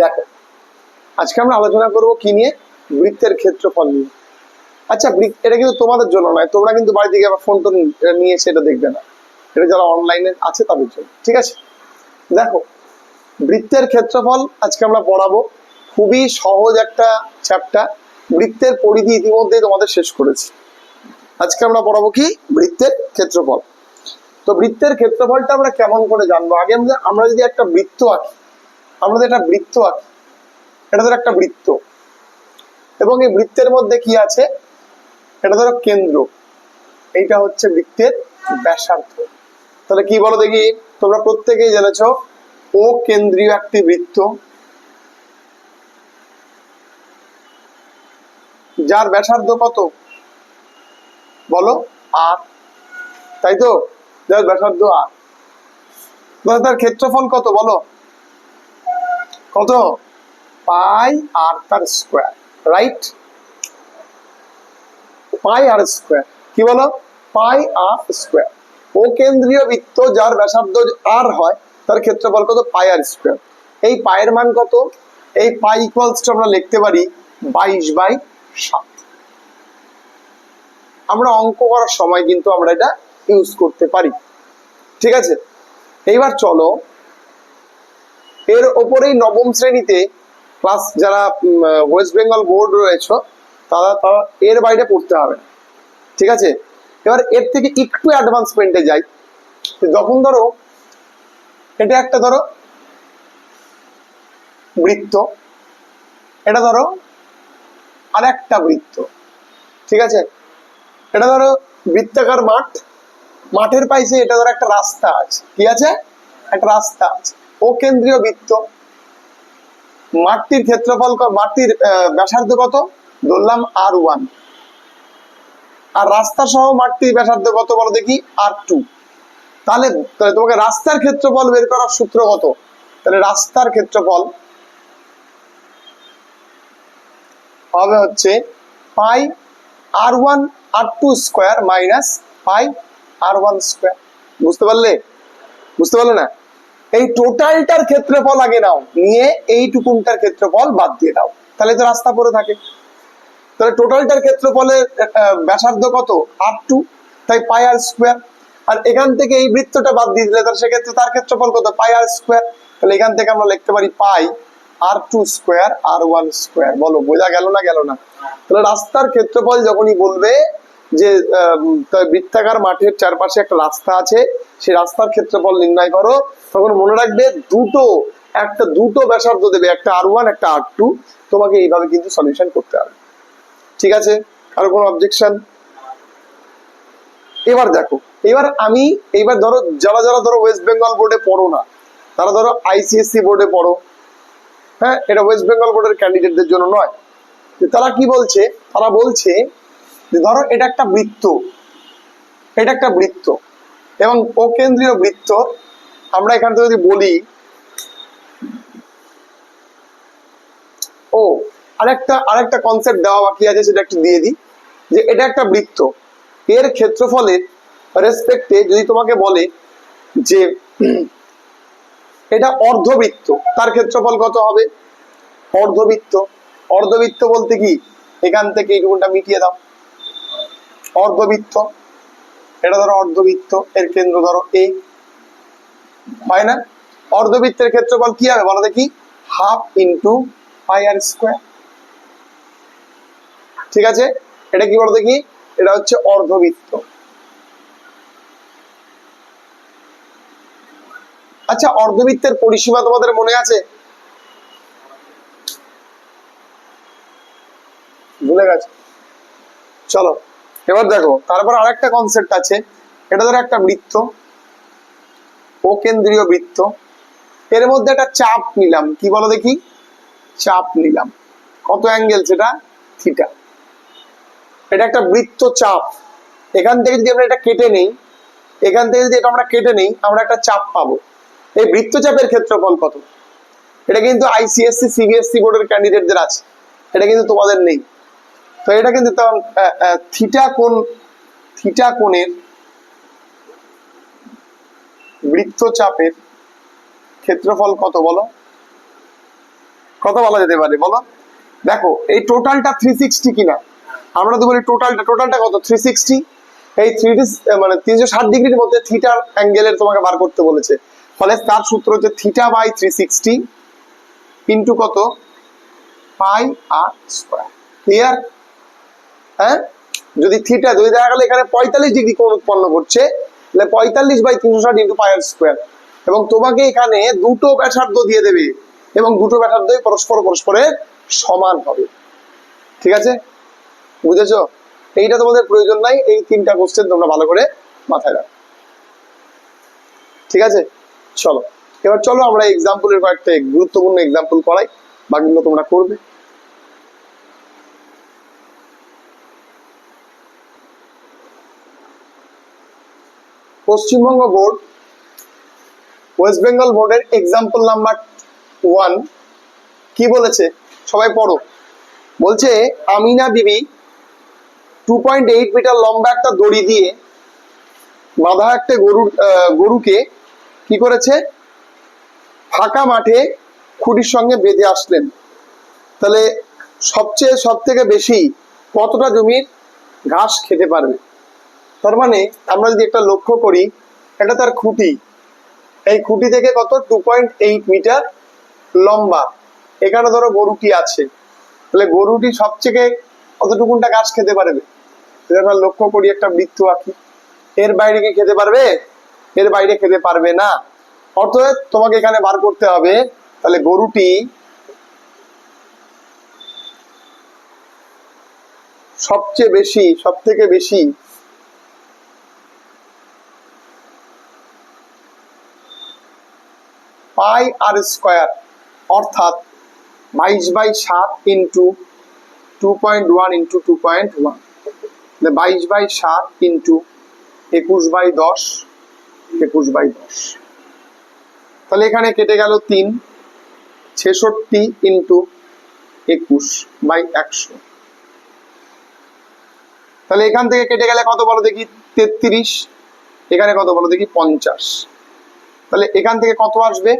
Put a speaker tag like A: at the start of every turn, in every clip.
A: দেখো, আজকে আমরা আলোচনা করব কি নিয়ে? বৃত্তের ক্ষেত্রফল নিয়ে। আচ্ছা এটা কিন্তু তোমাদের জন্য নয়, তোমরা কিন্তু বাড়ি থেকে ফোন টোন নিয়ে এসে এটা দেখবে না। এটা যারা অনলাইনে আছে তাদের জন্য, ঠিক আছে? দেখো, বৃত্তের ক্ষেত্রফল আজকে আমরা পড়াবো। খুবই সহজ একটা চ্যাপ্টার বৃত্তের পরিধি ইতিমধ্যেই তোমাদের শেষ করেছি। আজকে আমরা পড়াবো কি? বৃত্তের ক্ষেত্রফল। তো বৃত্তের ক্ষেত্রফলটা আমরা কেমন করে জানব? আগে আমরা যদি একটা বৃত্ত আঁকি আমরা যদি একটা বৃত্ত আঁকি এটা ধরো একটা বৃত্ত। এবং এই বৃত্তের মধ্যে কি আছে? এটা ধরো কেন্দ্র। এইটা হচ্ছে বৃত্তের ব্যাসার্ধ। তাহলে কি বলো দেখি? তোমরা প্রত্যেকেই জেনেছো ও কেন্দ্রীয় একটি বৃত্ত। যার ব্যাসার্ধ কত? বলো আর তাই তো? যার ব্যাসার্ধ আর তার ক্ষেত্রফল কত? বলো। কত? পাই আর তার square right pi r square, কি বলো? Pi r square. ও কেন্দ্রীয় বৃত্ত যার ব্যাসার্ধ আর হয়, তার ক্ষেত্রফল কত? Pi r square. এই পায়ের মান কত? এই পাই ইকুয়ালস আমরা লিখতে পারি বাইশ বাই সাত। আমরা অঙ্ক করার সময় কিন্তু আমরা এটা ইউজ করতে পারি। ঠিক আছে? এইবার চলো এর ওপরেই নবম শ্রেণীতে ক্লাস যারা ওয়েস্ট বেঙ্গল বোর্ড রয়েছে, তারা তারা এর বাইরে পড়তে হবে। ঠিক আছে? এবার এর থেকে একটু অ্যাডভান্সমেন্টে যাই। যখন ধরো, এটা একটা ধরো, বৃত্ত। এটা ধরো আর একটা বৃত্ত। ঠিক আছে? এটা ধরো, বৃত্তাকার মাঠ। মাঠের পাইছে, এটা ধরো একটা রাস্তা আছে। কি আছে? একটা রাস্তা আছে। ও কেন্দ্রীয় বৃত্ত। মাঠটির ক্ষেত্রফল আহ, ব্যাসার্ধ কত? ধরলাম আর ওয়ান আর রাস্তা সহ মাঠটির ব্যাসার্ধ কত বলো দেখি? আর টু তাহলে তোমাকে রাস্তার ক্ষেত্রফল বের করার সূত্র কত? তাহলে রাস্তার ক্ষেত্রফল হবে হচ্ছে pi r one r two square minus pi r one square বুঝতে পারলে? বুঝতে পারলে না? এই টোটালটার ক্ষেত্রফল আগে নাও, নিয়ে এইটুকুনটার ক্ষেত্রফল বাদ দিয়ে দাও। তাহলে তো রাস্তা পড়ে থাকে। তাহলে টোটালটার ক্ষেত্রফলের ব্যাসার্ধ কত? আর টু তাই পাই আর স্কোয়ার আর এখান থেকে এই বৃত্তটা বাদ দিয়ে দিলে তার সেক্ষেত্রে তার ক্ষেত্রফল কত? পাই আর স্কোয়ার তাহলে এখান থেকে আমরা লিখতে পারি pi r two square r one square বলো, বোঝা গেল না গেল না? তাহলে রাস্তার ক্ষেত্রফল যখনই বলবে যে বৃত্তাকার মাঠের চারপাশে একটা রাস্তা আছে সেই রাস্তার ক্ষেত্রফল নির্ণয় করো, তখন মনে রাখবে দুটো, একটা দুটো ব্যাসার্ধ দেবে, একটা আর ওয়ান, একটা আর টু। তোমাকে এইভাবে কিন্তু সলিউশন করতে হবে। ঠিক আছে? আর কোনো অবজেকশন এবার দেখো, এবার আমি এইবার ধরো, যারা যারা ধরো ওয়েস্ট বেঙ্গল বোর্ডে পড়ো না, তারা ধরো আইসিএসসি বোর্ডে পড়ো। হ্যাঁ এটা ওয়েস্ট বেঙ্গল বোর্ডের ক্যান্ডিডেটদের জন্য নয়। তারা কি বলছে? তারা বলছে যে ধরো এটা একটা বৃত্ত, এটা একটা বৃত্ত। এবং অকেন্দ্রীয় বৃত্ত, আমরা এখান যদি বলি, ও, আরেকটা আরেকটা কনসেপ্ট দেওয়া বাকি আছে, সেটা একটু দিয়ে দিই, যে এটা একটা বৃত্ত। এর ক্ষেত্রফলের রেসপেক্টে যদি তোমাকে বলে যে এটা অর্ধবৃত্ত, তার ক্ষেত্রফল কত হবে? অর্ধবৃত্ত। অর্ধবৃত্ত বলতে কি? এখান থেকে এইটুকুনটা মিটিয়ে দাও। অর্ধবৃত্ত। এটা ধরো অর্ধবৃত্ত, এর কেন্দ্র ধরো এ হয় না? অর্ধবৃত্তের ক্ষেত্রফল কি হবে বলো দেখি? Half into pi r square. ঠিক আছে? এটা কি বলো দেখি? এটা হচ্ছে অর্ধবৃত্ত। আচ্ছা অর্ধবৃত্তের পরিসীমা তোমাদের মনে আছে? ভুলে গেছে? চলো। এবার দেখো, তারপর আরেকটা কনসেপ্ট আছে, এটা ধরো একটা বৃত্ত, ও কেন্দ্রীয় বৃত্ত, এর মধ্যে একটা চাপ নিলাম, কি বলো দেখি? চাপ নিলাম। কত অ্যাঙ্গেল সেটা? থিটা এটা একটা বৃত্ত চাপ। এখান থেকে যদি আমরা এটা কেটে নেই, এখান থেকে যদি এটা আমরা কেটে নেই, আমরা একটা চাপ পাবো। এই বৃত্তচাপের ক্ষেত্রফল কত? এটা কিন্তু আইসিএসসি সিবিএসসি বোর্ডের ক্যান্ডিডেটদের আছে। এটা কিন্তু তোমাদের নেই। তো এটা কিন্তু তখন থিটা কোণ, থিটা কোণের বৃত্তচাপের ক্ষেত্রফল কত বলো? কত বলা যেতে পারে বলো? দেখো, এই টোটালটা থ্রি সিক্সটি কিনা? আমরা তো বলি টোটালটা টোটালটা কত? থ্রি সিক্সটি এই থ্রি মানে তিনশো ষাট ডিগ্রির মধ্যে থিটার অ্যাঙ্গেলের তোমাকে বার করতে বলেছে। ফলে তার সূত্র হচ্ছে theta by three sixty into কত? Pi r square. ক্লিয়ার হ্যাঁ? যদি থিটা যদি দেখা গেল এখানে পঁয়তাল্লিশ ডিগ্রি কোণ উৎপন্ন করছে, তাহলে পঁয়তাল্লিশ বাই তিনশো ষাট ইন্টু পাই স্কোয়ার এবং তোমাকে এখানে দুটো ব্যাসার্ধ দিয়ে দেবে, এবং দুটো ব্যাসার্ধই পরস্পর পরস্পরের সমান হবে। ঠিক আছে? বুঝেছ? এইটা তোমাদের প্রয়োজন নাই, এই তিনটা কোশ্চেন তোমরা ভালো করে মাথায় রাখো। ঠিক আছে? চলো। এবার চলো আমরা এক্সাম্পলের কয়েকটা গুরুত্বপূর্ণ এক্সাম্পল করাই বাকিগুলো তোমরা করবে। পশ্চিমবঙ্গ বোর্ড ওয়েস্ট বেঙ্গল বোর্ডের এক্সাম্পল নাম্বার ওয়ান কি বলেছে? সবাই পড়ো। বলছে, আমিনা বিবি টু পয়েন্ট এইট মিটার লম্বা একটা দড়ি দিয়ে বাঁধা একটা গরুর গরুকে কি করেছে? ফাঁকা মাঠে খুঁটির সঙ্গে বেঁধে আসলেন। তাহলে সবচেয়ে সব থেকে বেশি কতটা জমির ঘাস খেতে পারবে? তার মানে আমরা যদি একটা লক্ষ্য করি, এটা তার খুঁটি। এই খুঁটি থেকে কত? টু পয়েন্ট এইট মিটার লম্বা। এখানে ধরো গরুটি আছে। তাহলে গরুটি সবচেয়ে কতটুকুনটা ঘাস খেতে পারবে? যদি আমরা লক্ষ্য করি একটা বৃত্ত আঁকি, এর বাইরে কি খেতে পারবে? এর বাইরে খেতে পারবে না। অর্থাৎ তোমাকে এখানে বার করতে হবে, তাহলে গরুটি সবচেয়ে বেশি সব থেকে বেশি পাই আর স্কোয়ার, অর্থাৎ বাইশ বাই সাত into two point one into two point one বাইশ বাই সাত ইন্টু একুশ বাই দশ, একুশ বাই দশ। তাহলে এখানে কেটে গেল তিন, ছেষট্টি ইন্টু একুশ বাই একশো। তাহলে এখান থেকে কেটে গেলে কত বলো দেখি? তেত্রিশ, এখানে কত বলো দেখি? পঞ্চাশ। তাহলে এখান থেকে কত আসবে?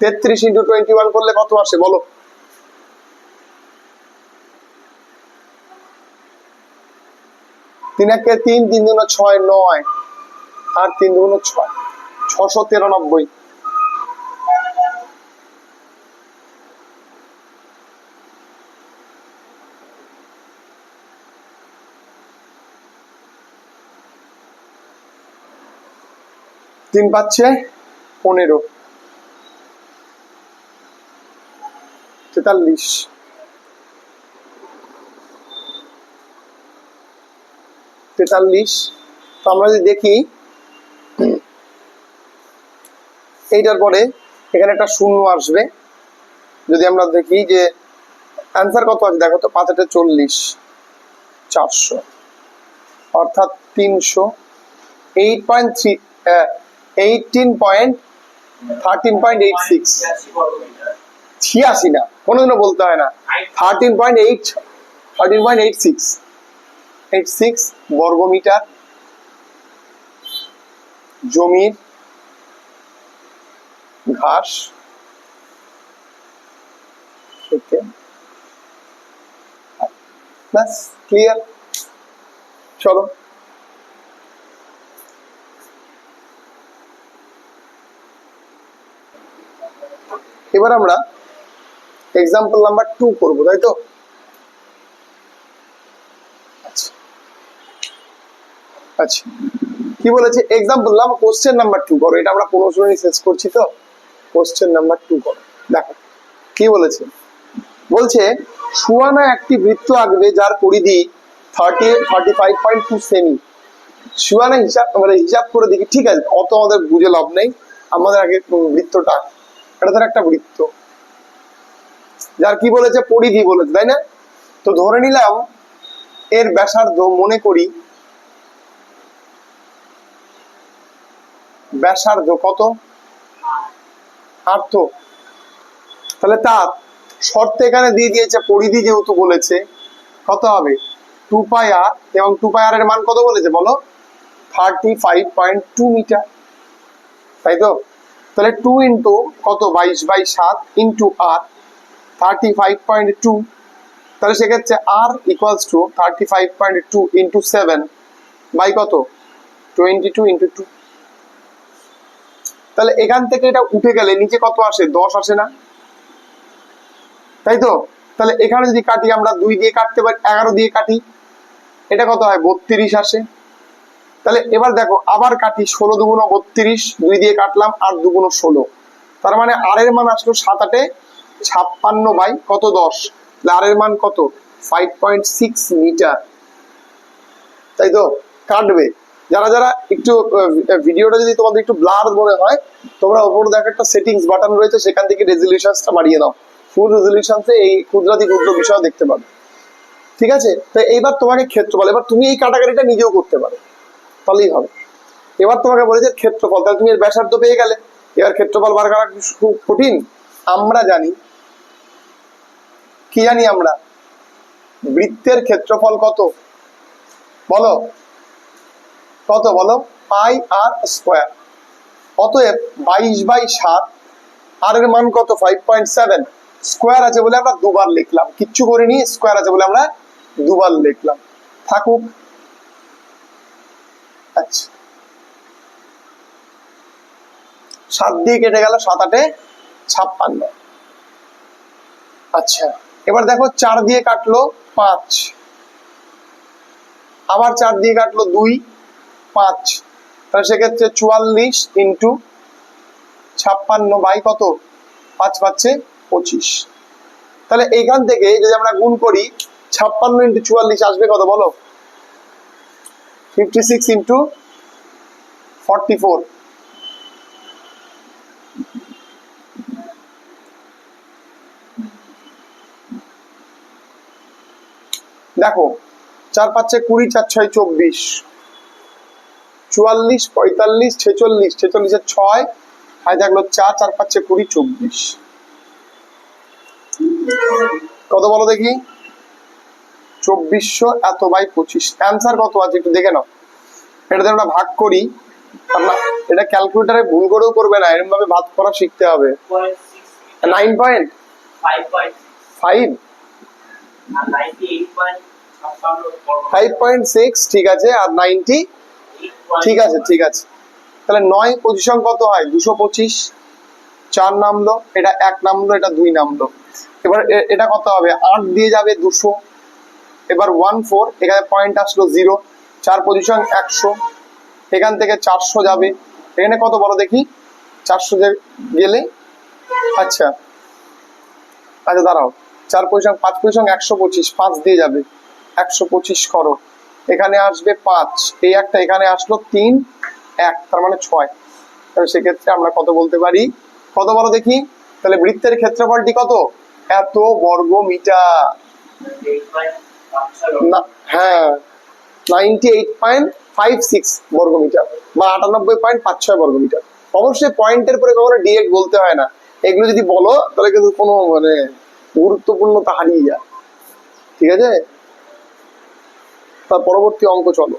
A: তেত্রিশ ইন্টু টোয়েন্টি ওয়ান করলে কত আসে বলো? তিন একে তিন তিন দুগুণ ছয়, নয়। আর তিন দুগুণ ছয় ছশো তিরানব্বই। তিন পাচ্ছে? পনেরো। তেতাল্লিশ। তেতাল্লিশ। তো আমরা যদি দেখি, এইটার পরে এখানে একটা শূন্য আসবে। যদি আমরা দেখি যে অ্যান্সার কত আছে, দেখো তো, পাঁচ হাজার চল্লিশ, চারশো। অর্থাৎ তিনশো। Eight point three eighteen point thirteen point eight six ছিয়াশি না, কোনোদিনও বলতে হয় না। Thirteen point eight thirteen point eight six eight six বর্গমিটার, জমির ঘাস। ব্যাস ক্লিয়ার চলো। এবার আমরা এক্সাম্পল নাম্বার টু করব, তাই তো? আচ্ছা। আচ্ছা। কি বলেছে? এক্সাম্পল নাম কোশ্চেন নাম্বার টু করো, এটা আমরা কোনো সময় শেষ করছি তো? কোশ্চেন নাম্বার টু করো। দেখো, কি বলেছে? বলছে, সুয়ানা একটি বৃত্ত আঁকবে যার পরিধি thirty thirty five point two semi সুয়ানা হিসাব মানে হিসাব করে দেখি, ঠিক আছে, অত আমাদের বুঝে লাভ নেই। আমাদের আগে বৃত্তটা এটা তার একটা বৃত্ত। যার কি বলেছে পরিধি বলেছে, তাই না? তো ধরে নিলাম, এর ব্যাসার্ধ মনে করি, ব্যাসার্ধ কত? আর্থ তাহলে তার শর্ত এখানে দিয়ে দিয়েছে, পরিধি যেহেতু বলেছে, কত হবে? টু পাই আর, এবং টু পাই আর এর মান কত বলেছে, বলো? Thirty five point two metre. তাই তো? তাহলে টু ইন্টু কত? বাইশ বাই সাত into r thirty five point two তাহলে সেক্ষেত্রে r equals to thirty five point two into seven by কত? টোয়েন্টি টু ইন্টু টু তাহলে এখান থেকে এটা উঠে গেলে নিচে কত আসে? দশ আসে না। তাই তো? তাহলে এখানে যদি কাটি, আমরা দুই দিয়ে কাটতে পারি, এগারো দিয়ে কাটি, এটা কত হয়? বত্রিশ আসে। তাহলে এবার দেখো, আবার কাটি, ষোলো দুগুণ বত্রিশ, দুই দিয়ে কাটলাম, আট দুগুণ ষোলো। তার মানে আর এর মান আসলো সাত আটে ছাপ্পান্ন বাই কত দশ? আর এর মান কত? Five point six metre. তাই তো? কাটবে। যারা যারা একটু ভিডিওটা যদি তোমাদের একটু ব্লার মনে হয়, তোমরা ওপরে দেখো একটা সেটিংস বাটন রয়েছে, সেখান থেকে রেজলিউশনটা বাড়িয়ে দাও। ফুল রেজলিউশনসে এই ক্ষুদ্রাতি ক্ষুদ্র বিষয় দেখতে পাবে। ঠিক আছে? তো এইবার তোমাকে ক্ষেত্রফল, এবার তুমি এই কাটাকাটিটা নিজেও করতে পারো। তাহলেই হবে। এবার তোমাকে বলেছে ক্ষেত্রফল, তাহলে তুমি এর ব্যাসার্ধ পেয়ে গেলে। এবার ক্ষেত্রফল বার করা খুব কঠিন। আমরা জানি, কি জানি আমরা? বৃত্তের ক্ষেত্রফল কত? বলো। কত বলো? Pi r square. অতএব বাইশ বাই সাত, আর এর মান কত? ফাইভ পয়েন্ট সেভেন স্কোয়ার আছে বলে আমরা দুবার লিখলাম। কিচ্ছু করিনি, স্কোয়ার আছে বলে আমরা দুবার লিখলাম। থাকুক। আচ্ছা। সাত দিয়ে কেটে গেল, সাত আটে ছাপ্পান্ন। আচ্ছা এবার দেখো চার দিয়ে কাটলো পাঁচ। আবার চার দিয়ে কাটলো দুই, পাঁচ। তাহলে সেক্ষেত্রে চুয়াল্লিশ ইন্টু ছাপ্পান্ন বাই কত? পাঁচ পাচ্ছে পঁচিশ। তাহলে এইখান থেকে যদি আমরা গুণ করি, ছাপ্পান্ন ইন্টু চুয়াল্লিশ আসবে কত বলো? Fifty six into forty four দেখো, চার পাঁচে কুড়ি, চার ছয় চব্বিশ। চুয়াল্লিশ, পঁয়তাল্লিশ, ছেচল্লিশ ছেচল্লিশের ছয়, আর থাকল চার চার পাঁচে কুড়ি, চব্বিশ। কত বলো দেখি? চব্বিশশো এত বাই পঁচিশ। অ্যান্সার কত আছে একটু দেখে নাও। এটাতে আমরা ভাগ করি। এটা ক্যালকুলেটারে ভুল করেও করবে না এরকম ভাবে ভাগ করা শিখতে হবে। Nine point
B: five
A: five
B: point
A: six ঠিক আছে আর নাইনটি ঠিক আছে ঠিক আছে। তাহলে নয় পজিশন কত হয়? দুশো পঁচিশ। চার নামলো এটা এক নামলো এটা দুই নামলো। এবার এটা কত হবে? আট দিয়ে যাবে দুশো। এবার ওয়ান ফোর এখানে পয়েন্ট আসলো জিরো চার পজিশন একশো, এখান থেকে চারশো যাবে। এখানে কত বলো দেখি? চারশো গেলে? আচ্ছা। আচ্ছা দাঁড়াও। চার পজিশন পাঁচ পজিশন একশো পঁচিশ, পাঁচ দিয়ে যাবে। একশো পঁচিশ করো। এখানে আসবে পাঁচ। এই একটা এখানে আসলো তিন, এক, তার মানে ছয়। তাহলে সেক্ষেত্রে আমরা কত বলতে পারি? কত বলো দেখি? তাহলে বৃত্তের ক্ষেত্রফলটি কত? এত বর্গ মিটার হ্যাঁ এগুলো যদি বলো, তাহলে কিন্তু কোনো মানে গুরুত্বপূর্ণতা হারিয়ে যায়। ঠিক আছে? তার পরবর্তী অঙ্ক চলো।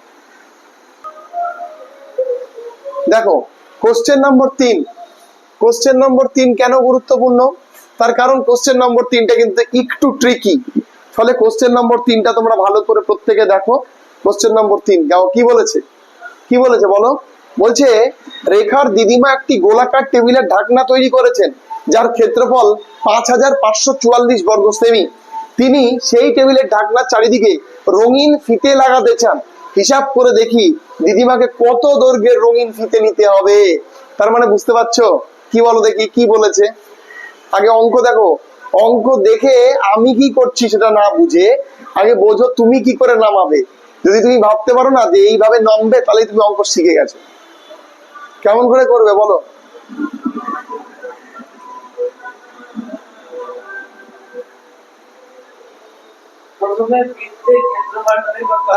A: দেখো কোশ্চেন নম্বর তিন। কোশ্চেন নম্বর তিন কেন গুরুত্বপূর্ণ? তার কারণ কোশ্চেন নম্বর তিনটা কিন্তু একটু ট্রিকি ফলে কোশ্চেন নম্বর তিনটা তোমরা ভালো করে প্রত্যেকে দেখো। কোশ্চেন নম্বর তিন গাও কি বলেছে? কি বলেছে বলো? বলছে, রেখার দিদিমা একটি গোলাকার টেবিলের ঢাকনা তৈরি করেছেন, যার ক্ষেত্রফল পাঁচ হাজার পাঁচশো চুয়াল্লিশ বর্গ সেমি তিনি সেই টেবিলের ঢাকনার চারিদিকে রঙিন ফিতে লাগাতে চান। হিসাব করে দেখি, দিদিমাকে কত দৈর্ঘ্যের রঙিন ফিতে নিতে হবে। তার মানে বুঝতে পারছ? কি বলো দেখি, কি বলেছে? আগে অঙ্ক দেখো। অঙ্ক দেখে আমি কি করছি সেটা না বুঝে আগে বোঝো তুমি কি করে নামাবে। যদি তুমি ভাবতে পারো না যে এইভাবে নামবে তাহলে তুমি অঙ্ক শিখে গেছো। কেমন করে করবে বলো।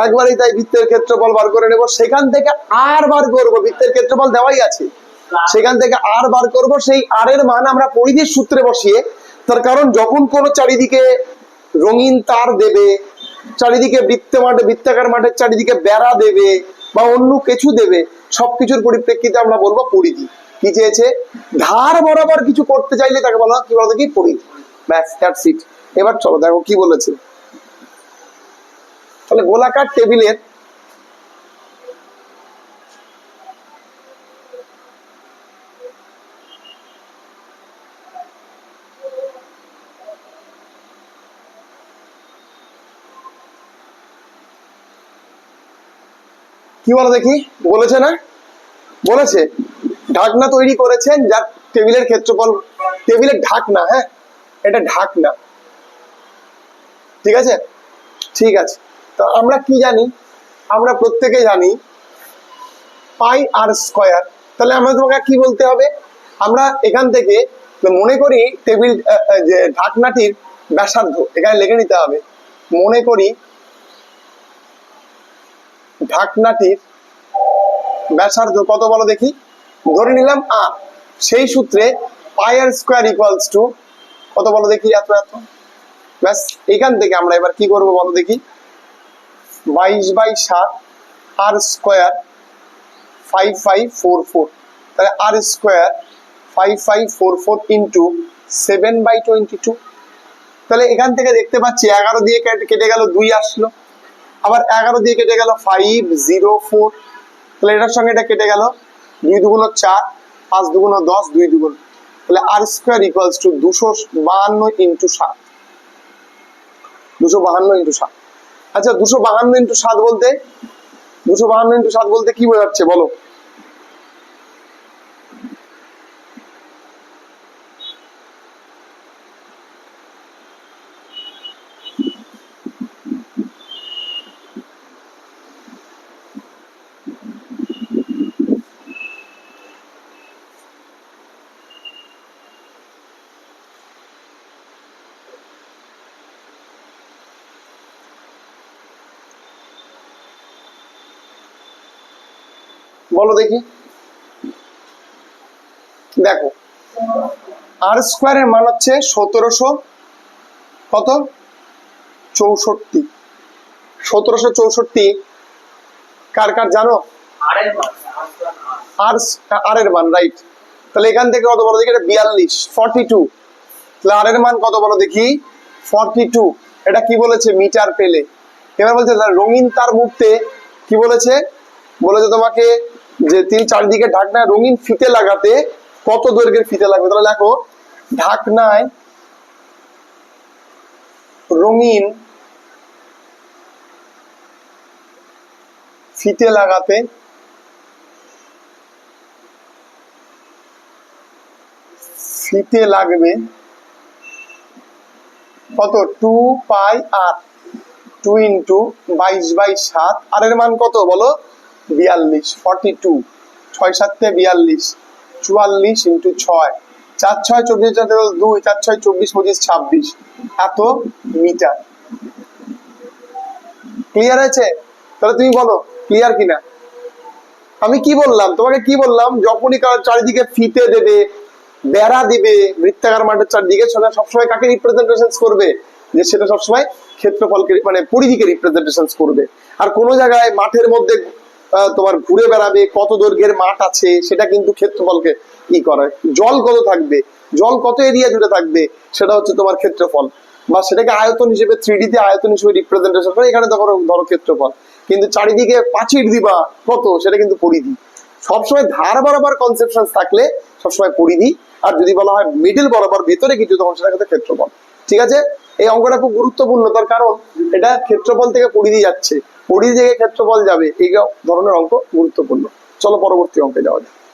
A: একবারই তাই বৃত্তের ক্ষেত্রফল বার করে নেব। সেখান থেকে আর বার করব। বৃত্তের ক্ষেত্রফল দেওয়াই আছে। সেখান থেকে আর বার করব। সেই আর এর মান আমরা পরিধির সূত্রে বসিয়ে তার কারণ যখন কোনো চারিদিকে রঙিন তার দেবে, চারিদিকে বৃত্ত মাঠে, বৃত্তাকার মাঠের চারিদিকে বেড়া দেবে বা অন্য কিছু দেবে, সবকিছুর পরিপ্রেক্ষিতে আমরা বলব পরিধি। কি চেয়েছে? ধার বরাবর কিছু করতে চাইলে তাকে বলা কি বলতো কি? পরিধি। ব্যাস দ্যাটস ইট এবার চলো, দেখো কি বলেছে। তাহলে গোলাকার টেবিলের কি বলো দেখি? বলেছে না? বলেছে। ঢাকনা তৈরি করেছেন যার টেবিলের ক্ষেত্রফল, টেবিলের ঢাকনা হ্যাঁ? এটা ঢাকনা। ঠিক আছে? ঠিক আছে। তো আমরা কি জানি? আমরা প্রত্যেকে জানি পাই আর স্কয়ার। তাহলে আমরা তোমাকে কি বলতে হবে? আমরা এখান থেকে মনে করি টেবিল যে ঢাকনাটির ব্যাসার্ধ, এখানে লিখে নিতে হবে। মনে করি ঢাকনাটির ব্যাসার্ধ, কত বলো দেখি? ধরে নিলাম আর সেই সূত্রে pi r square equals to কত বলো দেখি এত এত? ব্যাস, এখান থেকে আমরা এবার কি করব বলো দেখি? বাইশ বাই সাত r square five five four four তাহলে r square five five four four into seven by twenty two তাহলে এখান থেকে দেখতে পাচ্ছি এগারো দিয়ে কেটে গেল, দুই আসলো। আবার এগারো দিয়ে কেটে গেল ফাইভ জিরো ফোর তাহলে এটার সঙ্গে এটা কেটে গেল দুই দুগুণ চার, পাঁচ দুগুণ দশ, দুই দুগুণ। তাহলে আর স্কোয়ার ইকুয়ালস টু দুশো বাহান্ন ইন্টু সাত। দুশো বাহান্ন ইন্টু সাত। আচ্ছা দুশো বাহান্ন ইন্টু সাত বলতে, দুশো বাহান্ন ইন্টু সাত বলতে কি বোঝাচ্ছে? বলো। বলো দেখি। দেখো আর স্কোয়ারের মান হচ্ছে সতেরোশো কত? চৌষট্টি। সতেরোশো চৌষট্টি কার কার জানো? আর আর এর মান রাইট তাহলে এখান থেকে কত বলো দেখি? এটা বিয়াল্লিশ ফর্টি টু তাহলে আর এর মান কত বলো দেখি? ফর্টি টু এটা কি বলেছে? মিটার পেলে। এবার বলছে রঙিন তার মুক্তে কি বলেছে? বলেছে তোমাকে যে তিনি চারিদিকে ঢাকনায় রঙিন ফিতে লাগাতে কত দৈর্ঘ্যের ফিতে লাগবে? তাহলে দেখো ঢাকনায় রঙিন ফিতে লাগাতে ফিতে লাগবে কত? Two pi r two into বাইশ বাই সাত। আর এর মান কত বলো? বিয়াল্লিশ ফর্টি টু ছয় সাতে বিয়াল্লিশ, চুয়াল্লিশ ইন্টু ছয় চার ছয় চব্বিশ দুই চার ছয় চব্বিশ, পঁচিশ, ছাব্বিশ, এত মিটার। ক্লিয়ার আছে? তাহলে তুমি বলো ক্লিয়ার কিনা? আমি কি বললাম? তোমাকে কি বললাম? যখনই কারও চারিদিকে ফিতে দেবে, বেড়া দিবে, বৃত্তাকার মাঠের চারদিকে, সেটা সবসময় কাকে রিপ্রেজেন্টেশন করবে? যে সেটা সবসময় ক্ষেত্রফলকে মানে পরিধিকে রিপ্রেজেন্টেশন করবে। আর কোনো জায়গায় মাঠের মধ্যে তোমার ঘুরে বেড়াবে, কত দৈর্ঘ্যের মাঠ আছে, সেটা কিন্তু ক্ষেত্রফলকে ই করে। জল কত থাকবে? জল কত এরিয়া জুড়ে থাকবে? সেটা হচ্ছে তোমার ক্ষেত্রফল। বা সেটাকে আয়তন হিসেবে থ্রি তে আয়তন হিসেবে রিপ্রেজেন্টেশন করে, এখানে ধরো ধরো ক্ষেত্রফল। কিন্তু চারিদিকে পাঁচির দিবা কত, সেটা কিন্তু পরিধি। সবসময় ধার বরাবর কনসেপশন থাকলে সবসময় পরিধি, আর যদি বলা হয় মিডিল বরাবর ভেতরে কিছু, তখন সেটা কিন্তু ক্ষেত্রফল। ঠিক আছে? এই অঙ্কটা খুব গুরুত্বপূর্ণ, তার কারণ এটা ক্ষেত্রফল থেকে পরিধি যাচ্ছে। পরিধি থেকে ক্ষেত্রফল যাবে এই ধরনের অঙ্ক গুরুত্বপূর্ণ। চলো পরবর্তী অঙ্কে যাওয়া যাক।